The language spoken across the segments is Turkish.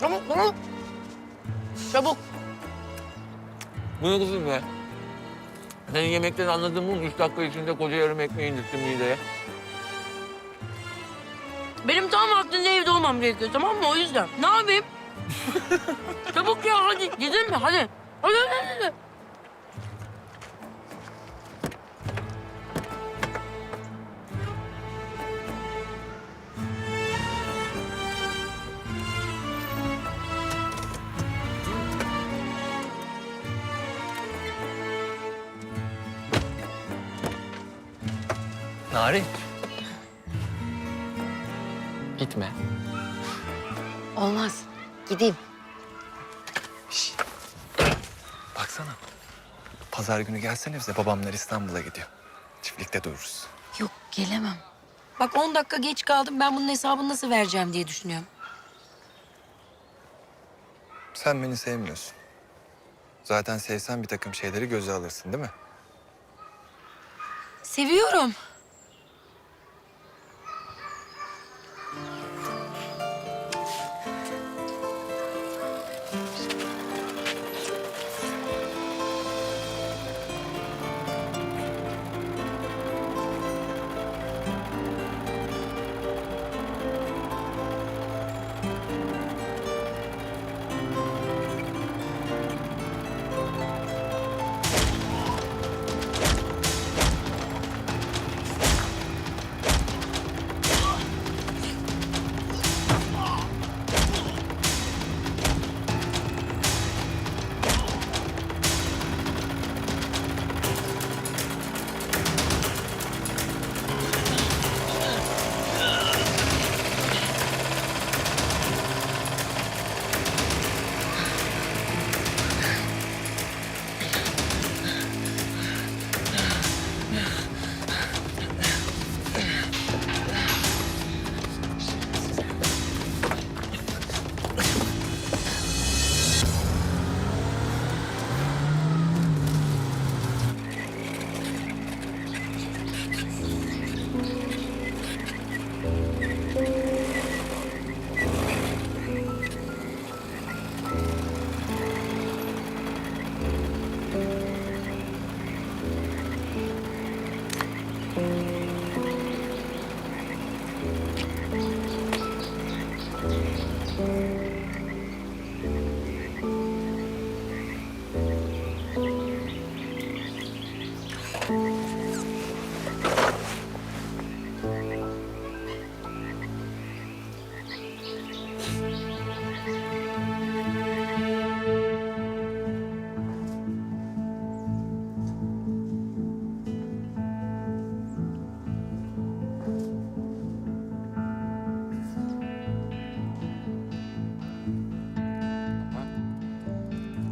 Çabuk çabuk. Çabuk. Bu ne kızım be? Senin yemekten anladığım bu mu? Üç dakika içinde koca yarım ekmeği indirttim mideye. Benim tam vaktinde evde olmam gerekiyor tamam mı? O yüzden. Ne yapayım? Çabuk ya hadi gidin mi? Hadi. Hadi hadi hadi. Narin. Gitme. Olmaz. Gideyim. Baksana. Pazar günü gelsene bize. Babamlar İstanbul'a gidiyor. Çiftlikte dururuz. Yok gelemem. Bak 10 dakika geç kaldım. Ben bunun hesabını nasıl vereceğim diye düşünüyorum. Sen beni sevmiyorsun. Zaten sevsen bir takım şeyleri göze alırsın değil mi? Seviyorum.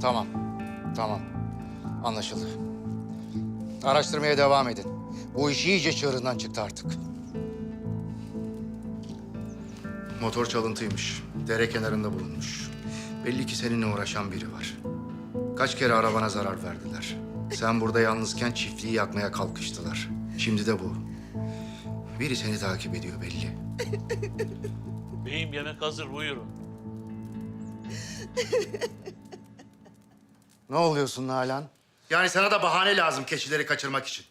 Tamam. Tamam. Anlaşıldı. Araştırmaya devam edin. Bu iş iyice çığırından çıktı artık. Motor çalıntıymış. Dere kenarında bulunmuş. Belli ki seninle uğraşan biri var. Kaç kere arabana zarar verdiler. Sen burada yalnızken çiftliği yakmaya kalkıştılar. Şimdi de bu. Biri seni takip ediyor belli. Beyim yemek hazır buyurun. Ne oluyorsun Nalan? Yani sana da bahane lazım keçileri kaçırmak için.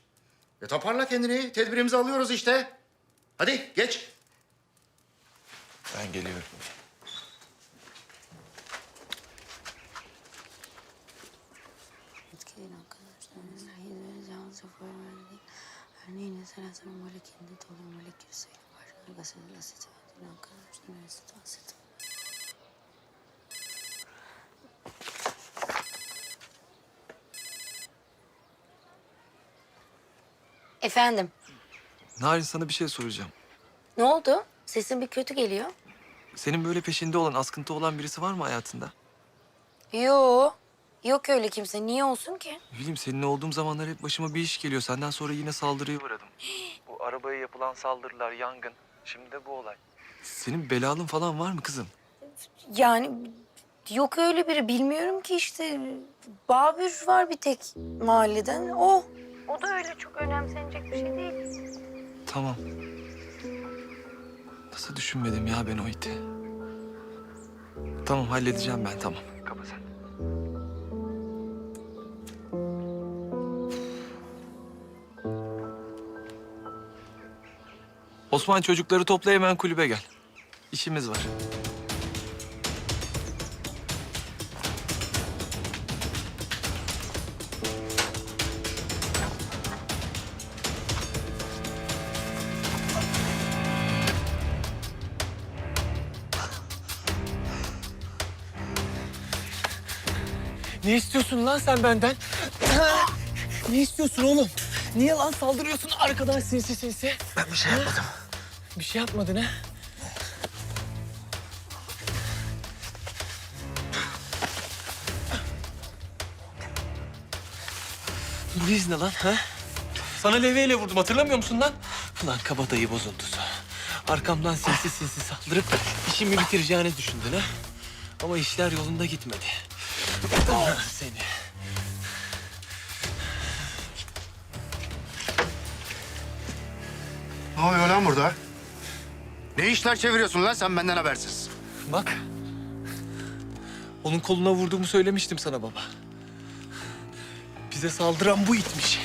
E toparla kendini. Tedbirimizi alıyoruz işte. Hadi geç. Ben geliyorum. Örneğin dolu molekül. Arkadaşlar asit asit. Efendim, Narin sana bir şey soracağım. ne oldu? Sesin bir kötü geliyor. Senin böyle peşinde olan, askıntı olan birisi var mı hayatında? Yo, yok öyle kimse. Niye olsun ki? Ne bileyim seninle olduğum zamanlar hep başıma bir iş geliyor. Senden sonra yine saldırıya uğradım. bu arabaya yapılan saldırılar, yangın. Şimdi de bu olay. Senin belalın falan var mı kızım? Yani yok öyle biri. Bilmiyorum ki işte. Babür var bir tek mahalleden. O. O da öyle çok önemsenecek bir şey değil. Tamam. Nasıl düşünmedim ya ben o iti? Tamam halledeceğim ben tamam. Kapa sen. Osman çocukları topla hemen kulübe gel. İşimiz var. Ne istiyorsun lan sen benden? Ne istiyorsun oğlum? Niye lan saldırıyorsun arkadan sinsi sinsi? Ben bir şey yapmadım. Bir şey yapmadın ha? Bu iz ne lan ha? Sana leveyle vurdum hatırlamıyor musun lan? Ulan kabadayı bozuntusu. Arkamdan sinsi sinsi saldırıp işimi bitireceğini düşündün ha? Ama işler yolunda gitmedi. Ah, seni. Ne oluyor lan burada? Ne işler çeviriyorsun lan sen benden habersiz? Bak. Onun koluna vurduğumu söylemiştim sana baba. Bize saldıran bu itmiş.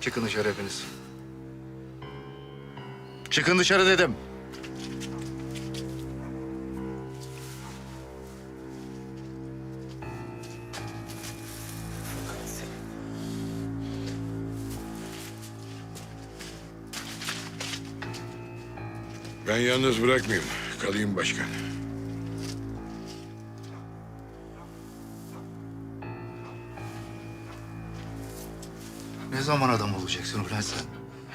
Çıkın dışarı hepiniz. Çıkın dışarı dedim. Ben yalnız bırakmayayım. Kalayım başkan. Ne zaman adam olacaksın ulan sen?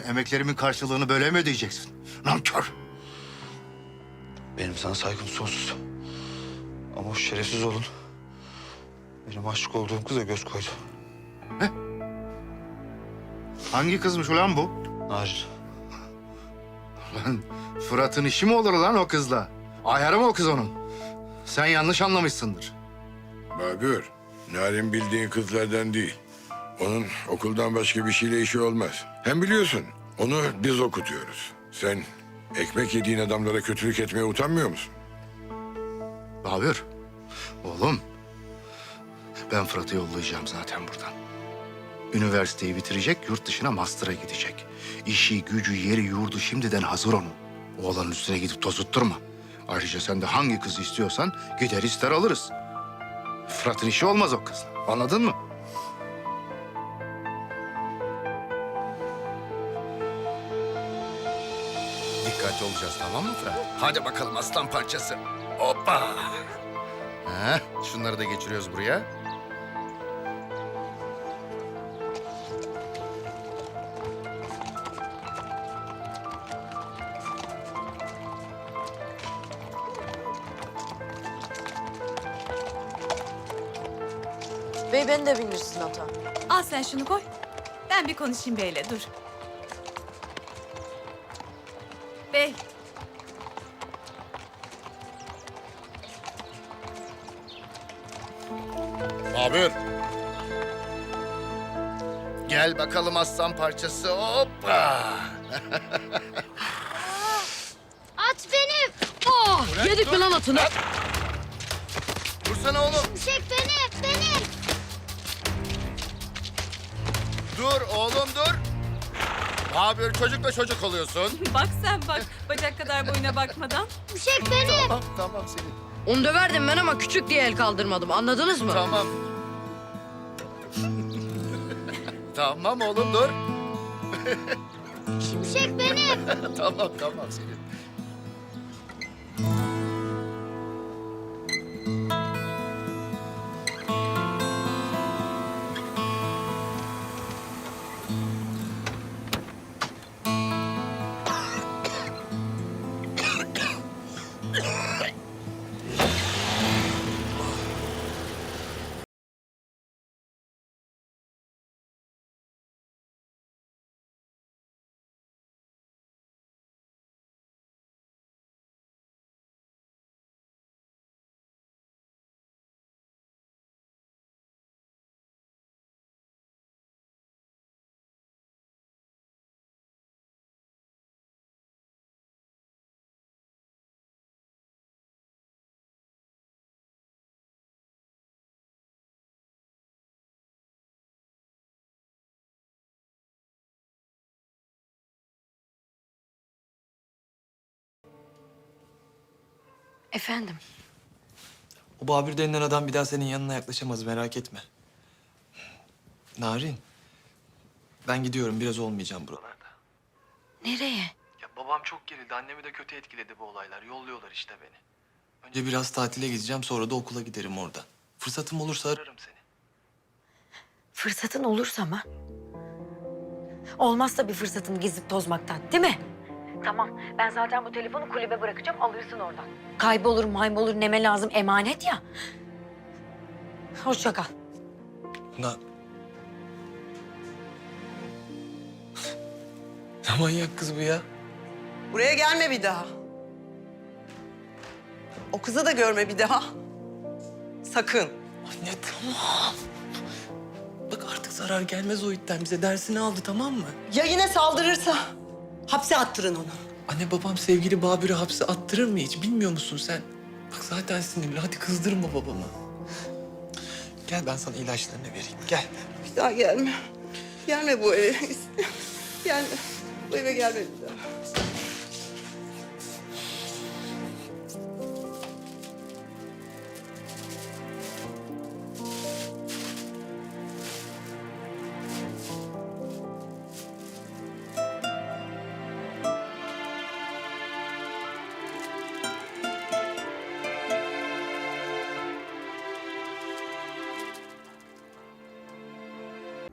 Emeklerimin karşılığını böyle mi ödeyeceksin? Nankör. Benim sana saygım sonsuz. Ama o şerefsiz olun. Benim aşık olduğum kıza göz koydu. Hangi kızmış ulan bu? Narin. Lan Fırat'ın işi mi olur lan o kızla? Ayarı mı o kız onun? Sen yanlış anlamışsındır. Babür, Narin bildiğin kızlardan değil. Onun okuldan başka bir şeyle işi olmaz. Hem biliyorsun, onu biz okutuyoruz. Sen ekmek yediğin adamlara kötülük etmeye utanmıyor musun? Babür, oğlum. Ben Fırat'ı yollayacağım zaten buradan. Üniversiteyi bitirecek, yurt dışına master'a gidecek. İşi, gücü, yeri, yurdu şimdiden hazır onun. Oğlanın üstüne gidip tozutturma. Ayrıca sen de hangi kızı istiyorsan gider ister alırız. Fırat'ın işi olmaz o kızla. Anladın mı? Dikkatli olacağız tamam mı Fırat? Hadi bakalım aslan parçası. Hoppa. Heh, şunları da geçiriyoruz buraya. Binirsin ata. Al sen şunu koy. Ben bir konuşayım beyle dur. Bey Babür. Gel bakalım aslan parçası. Hoppa. At benim. Yedik mi lan atını? Dursana oğlum. Çek beni, beni. Dur oğlum dur. Babür çocukla çocuk oluyorsun. bak sen bak. Bacak kadar boyuna bakmadan. Çek beni. tamam tamam senin. Onu döverdim ben ama küçük diye el kaldırmadım. Anladınız mı? Tamam. tamam oğlum dur. Çek beni. tamam tamam senin. Yeah. Efendim? O Babür denilen adam bir daha senin yanına yaklaşamaz merak etme. Narin. Ben gidiyorum biraz olmayacağım buralarda. Nereye? Ya babam çok gerildi. Annemi de kötü etkiledi bu olaylar. Yolluyorlar işte beni. Önce biraz tatile gideceğim sonra da okula giderim orada. Fırsatım olursa ararım seni. Fırsatın olursa mı? Olmazsa bir fırsatın gezip tozmaktan değil mi? Tamam ben zaten bu telefonu kulübe bırakacağım alırsın oradan. Kaybolur maybolur neme lazım emanet ya. Hoşça kal. Na... ne manyak kız bu ya. Buraya gelme bir daha. O kızı da görme bir daha. Sakın. Anne tamam. Bak artık zarar gelmez o itten bize. Dersini aldı tamam mı? Ya yine saldırırsa? Hapse attırın onu. Anne babam sevgili Babür'ü hapse attırır mı hiç? Bilmiyor musun sen? Bak zaten sinirli. Hadi kızdırma babamı. Gel ben sana ilaçlarını vereyim. Gel. Bir daha gelme. Gelme bu eve. gelme. Bu eve gelme bir daha.